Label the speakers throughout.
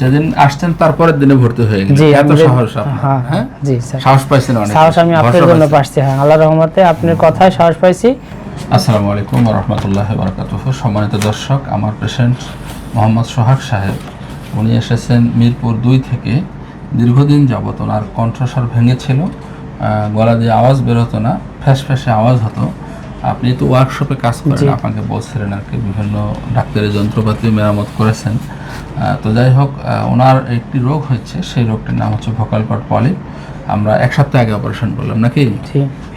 Speaker 1: যেদিন আসছেন তারপরের দিনে ভর্তি হয়ে গেলেন এত সাহস
Speaker 2: হ্যাঁ
Speaker 1: হ্যাঁ
Speaker 2: জি স্যার।
Speaker 1: সাহস পাইছেন অনেক।
Speaker 2: সাহস আমি আপনার জন্য। পাচ্ছি হ্যাঁ আল্লাহ রহমতে আপনার কথায় সাহস পাইছি।
Speaker 1: আসসালামু আলাইকুম রহমতুল্লাহ বারকাতুহ সম্মানিত দর্শক আমার পেশেন্ট মোহাম্মদ সোহাগ সাহেব। উনি এসেছেন মিরপুর দুই থেকে। দীর্ঘদিন যাবত ওনার কণ্ঠস্বর ভেঙেছিল গলা দিয়ে আওয়াজ বেরোতো না ফ্যাস ফ্যাসে আওয়াজ হতো। আপনি তো ওয়ার্কশপে কাজ করেন আপনাকে বলছিলেন আর কি বিভিন্ন ডাক্তারের যন্ত্রপাতি মেরামত করেছেন। তো যাই হোক ওনার একটি রোগ হচ্ছে সেই রোগটির নাম হচ্ছে ভোকাল পট পলিপ আমরা এক সপ্তাহ আগে অপারেশন করলাম নাকি?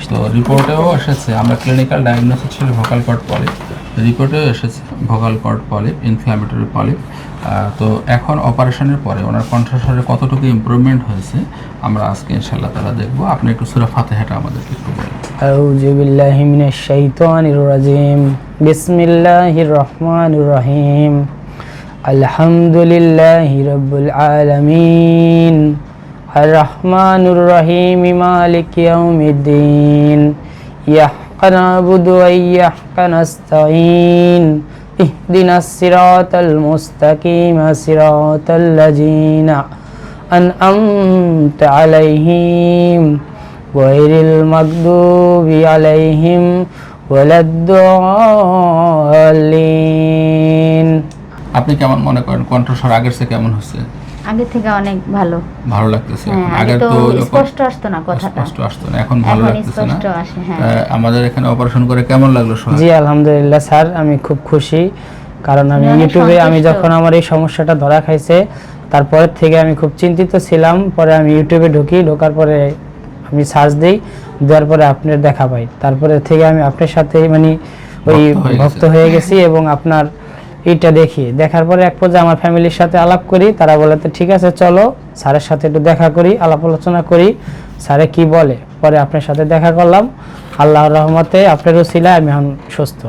Speaker 1: তো রিপোর্টেও এসেছে আমরা ক্লিনিক্যাল ডায়াগনোসিস ছিল ভোকাল কর্ড পলিপ রিপোর্টেও এসেছে vocal cord polyp inflammatory polyp তো এখন অপারেশনের পরে ওনার কণ্ঠস্বরে কতটুকু ইম্প্রুভমেন্ট হয়েছে আমরা আজকে ইনশাল্লাহ তারা দেখব। আপনি একটু সুরা ফাতেহাটা আমাদেরকে একটু বলেন।
Speaker 2: আউযু বিল্লাহি মিনাশ শাইতানির রাজিম বিসমিল্লাহির রহমানির রহিম আলহামদুলিল্লাহি রাব্বিল আলামিন। الرحمن الرحيم مالك يوم الدين إياك نعبد وإياك نستعين اهدنا الصراط المستقيم صراط الذين أنعمت عليهم غير المغضوب عليهم ولا الضالين
Speaker 1: আপনি কেমন মনে করেন কণ্ঠস্বর আগের চেয়ে কেমন হচ্ছে?
Speaker 3: আগে থেকে অনেক ভালো।
Speaker 1: ভালো লাগতেছে
Speaker 3: হ্যাঁ আগে তো স্পষ্ট আসতো না কথাটা।
Speaker 1: স্পষ্ট আসতো না এখন ভালো লাগতেছে না।
Speaker 3: স্পষ্ট আসে হ্যাঁ।
Speaker 1: আমাদের এখানে অপারেশন করে কেমন লাগল সোহাগ
Speaker 2: জি আলহামদুলিল্লাহ স্যার আমি খুব খুশি। কারণ আমি ইউটিউবে আমি যখন আমার এই সমস্যাটা ধরা খাইছে তারপরের থেকে আমি খুব চিন্তিত ছিলাম। পরে আমি ইউটিউবে ঢুকি ঢোকার পরে আমি সার্চ দিই দেওয়ার পরে আপনার দেখা পাই। তারপরে থেকে আমি আপনার সাথে মানে ওই
Speaker 1: ভক্ত। হয়ে গেছি
Speaker 2: এবং আপনার এইটা দেখি। দেখার পরে এক পর্যায়ে আমার ফ্যামিলির সাথে আলাপ করি। তারা বলে তো ঠিক আছে চলো। স্যারের সাথে একটু দেখা করি আলাপ আলোচনা করি। স্যারে কি বলে? পরে আপনার সাথে দেখা করলাম। আল্লাহর রহমতে আপনারও ছিলা আমি এখন সুস্থ।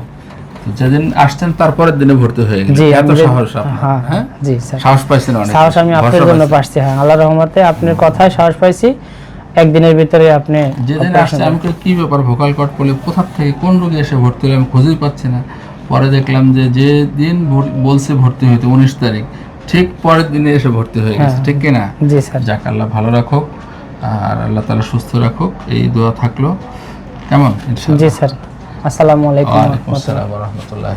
Speaker 1: যেদিন আসছেন তারপরের দিনে ভর্তি হয়ে এত সাহস আপনার,
Speaker 2: হ্যাঁ
Speaker 1: হ্যাঁ।
Speaker 2: জি স্যার।
Speaker 1: সাহস পাইছেন অনেক।
Speaker 2: সাহস আমি আপনার জন্য। পাচ্ছি হ্যাঁ। আল্লাহর রহমতে আপনার কথায় সাহস পাইছি। একদিনের ভিতরে আপনি
Speaker 1: যেদিন আসছে কি ব্যাপার ভোকাল কট বলে কোথা থেকে কোন রোগী এসে ভর্তি হলো আমি খুঁজেই পাচ্ছি না। পরে দেখলাম যে যে দিন ভর- বলছে ভর্তি হইতে উনিশ তারিখ ঠিক পরের দিনে এসে ভর্তি হয়ে গেছে
Speaker 2: হ্যাঁ।
Speaker 1: ঠিক কিনা
Speaker 2: জি স্যার
Speaker 1: যাক আল্লাহ ভালো রাখুক আর আল্লাহ তালা সুস্থ রাখুক এই দোয়া থাকলো কেমন ইনশাআল্লাহ?
Speaker 2: জি স্যার আসসালামু আলাইকুম
Speaker 1: ওয়ালাইকুম
Speaker 2: রহমতুল্লাহ
Speaker 1: আসসালাম রহমতুল্লাহ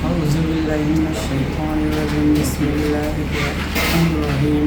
Speaker 2: أعوذ بالله من الشيطان الرجيم بسم الله الرحمن الرحيم